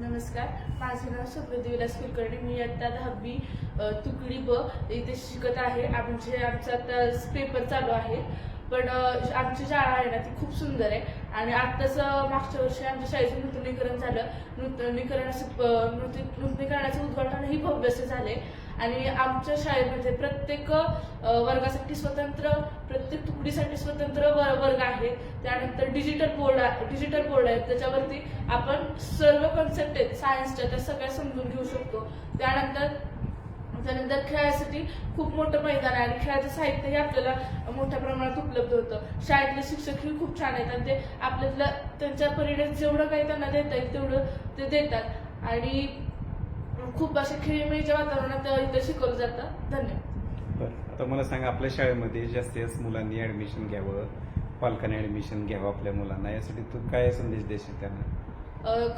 नमस्कार. माझं नाव समृद्धी विलास कुलकर्णी. मी आता दहावी तुकडी ब इथे शिकत आहे. आमचे आमचा आता पेपर चालू आहे. पण आमची शाळा आहे ना ती खूप सुंदर आहे. आणि आत्ताच मागच्या वर्षी आमच्या शाळेचं नूतनीकरण झालं. नूतनीकरण नूतनीकरणाचं उद्घाटनही भव्य असे झाले आणि आमच्या शाळेमध्ये प्रत्येक वर्गासाठी स्वतंत्र प्रत्येक तुकडीसाठी स्वतंत्र व- वर्ग आहे. त्यानंतर डिजिटल बोर्ड डिजिटल बोर्ड आहे. त्याच्यावरती आपण सर्व कन्सेप्ट आहेत सायन्सच्या त्या सगळ्या समजून घेऊ शकतो. त्यानंतर त्यानंतर खेळासाठी खूप मोठं मैदान आहे आणि खेळाचं साहित्यही आपल्याला मोठ्या प्रमाणात उपलब्ध होतं. शाळेतले शिक्षकही खूप छान आहेत आणि ते आपल्याला त्यांच्या परीने जेवढं काही त्यांना देता येईल तेवढं ते देतात. आणि खूप असे खेळीमेळीच्या वातावरणात इथं शिकवलं जातं. धन्यवाद. बरं आता मला सांगा आपल्या शाळेमध्ये जास्तीत जास्त मुलांनी ऍडमिशन घ्यावं पालकांनी ऍडमिशन घ्यावं आपल्या मुलांना यासाठी तू काय संदेश देशील त्यांना?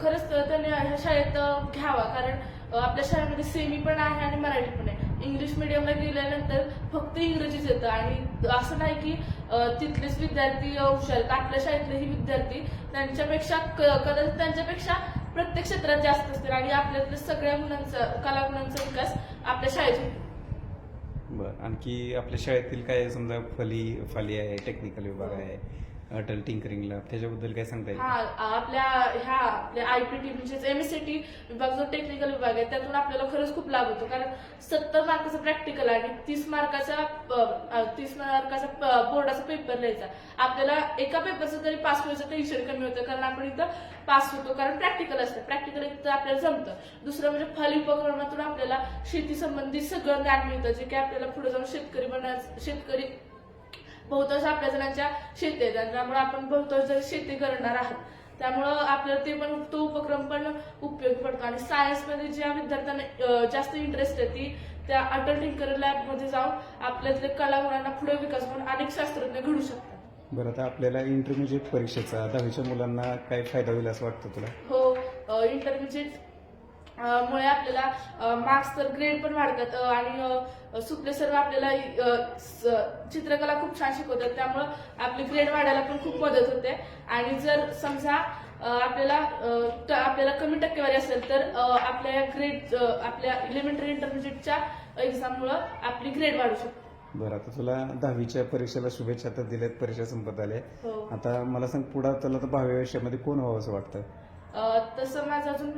खरंच तर त्याने ह्या शाळेत घ्यावा कारण आपल्या शाळेमध्ये सेमी पण आहे आणि मराठी पण आहे. इंग्लिश मिडियमला गेल्यानंतर फक्त इंग्रजीच येतं आणि असं नाही की तिथलेच विद्यार्थी हुशार आपल्या शाळेतलेही विद्यार्थी त्यांच्यापेक्षा कदाचित त्यांच्यापेक्षा प्रत्येक क्षेत्रात जास्त असतील आणि आपल्यातल्या सगळ्या गुणांचा कलागुणांचा विकास आपल्या शाळेत होतो. बरं. आणखी आपल्या शाळेतील काय समजा फली फाली आहे टेक्निकल विभाग आहे अटल टिंकरिंग लॅब त्याच्याबद्दल काय सांगता येईल? हा आपल्या ह्या आपल्या आयपीटी म्हणजेच एमएससीटी विभाग जो टेक्निकल विभाग आहे त्यातून आपल्याला खरंच खूप लाभ होतो. कारण सत्तर मार्काचा प्रॅक्टिकल आणि तीस मार्काचा तीस मार्काचा बोर्डाचा पेपर लिहायचा. आपल्याला एका पेपरचं तरी पास व्हायचं टेन्शन कमी होतं. कारण आपण इथं पास होतो. कारण प्रॅक्टिकल असतं. प्रॅक्टिकल एक तर आपल्याला जमतं. दुसरं म्हणजे फल उपक्रमातून आपल्याला शेती संबंधित सगळं ज्ञान मिळतं. जे की आपल्याला पुढे जाऊन शेतकरी बनायचं शेतकरी बहुतांश आपल्या जणांच्या शेती आहेत. त्यामुळे आपण बहुतांश शेती करणार आहात. त्यामुळं आपल्याला ते पण तो उपक्रम पण उपयोगी पडतो. आणि सायन्समध्ये ज्या विद्यार्थ्यांना जास्त इंटरेस्ट आहे ती त्या अटल टिंकर लॅबमध्ये जाऊन आपल्यातले कलागुणांना पुढे विकास होऊन अनेक शास्त्रज्ञ घडू शकतात. बरं आता आपल्याला इंटरमिजिएट परीक्षेचा दहावीच्या मुलांना काय फायदा होईल असं वाटतं तुला? हो इंटरमिजिएट मुळे आपल्याला मार्क्स तर ग्रेड पण वाढतात आणि अ, सुप्रे सर आपल्याला चित्रकला खूप छान शिकवतात. त्यामुळं आपली ग्रेड वाढायला पण खूप मदत होते. आणि जर समजा आपल्याला आपल्याला कमी टक्केवारी असेल तर आपल्या ग्रेड आपल्या इलिमेंटरी इंटरमिजिएटच्या एक्झाममुळं आपली ग्रेड वाढू शकते. बरं आता तुला दहावीच्या परीक्षेला शुभेच्छा तर दिल्यात परीक्षा संपत आल्या. हो. आता मला सांग पुढं तुला तर भावी आयुष्यामध्ये कोण व्हावं असं वाटतं? तसं माझं अजून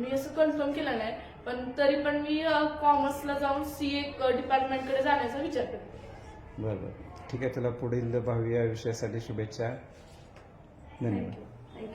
मी असं कन्फर्म केलं नाही पण तरी पण मी कॉमर्सला जाऊन सी ए डिपार्टमेंटकडे जाण्याचा विचार करते. बरं बरं. ठीक आहे तुला पुढील भावी आयुष्यासाठी शुभेच्छा. धन्यवाद. थँक्यू